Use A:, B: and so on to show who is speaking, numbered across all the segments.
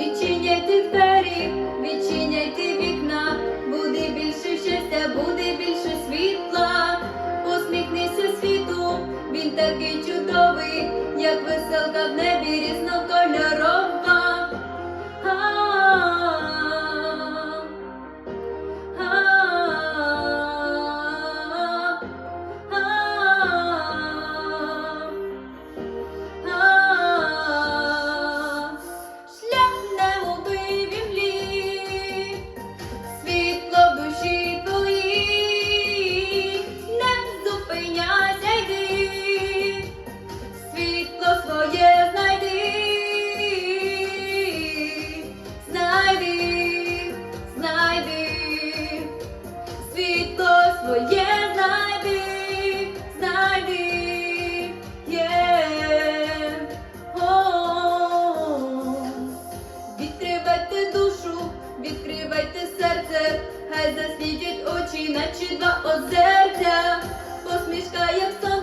A: Відчиняйте двері, відчиняйте вікна, буде більше щастя, буде більше. світять очі, наче два озерця, посмішка, як сон.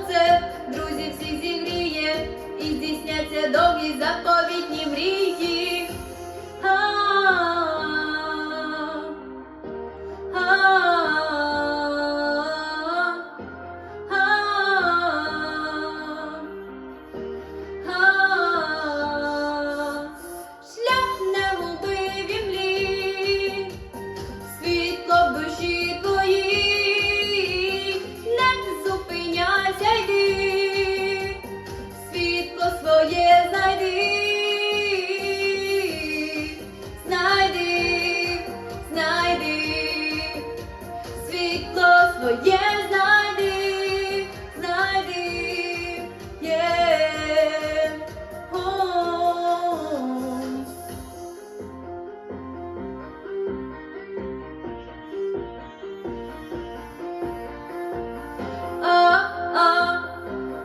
A: своє знайди, знайди, yeah. oh, oh. Oh, oh,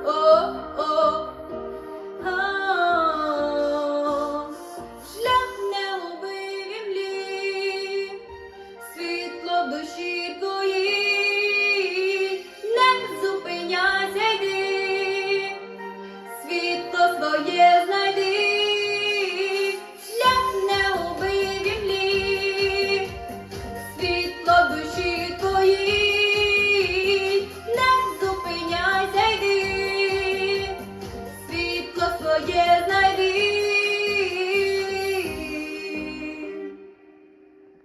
A: oh, oh. Oh. Шлях не душі твої. yeah.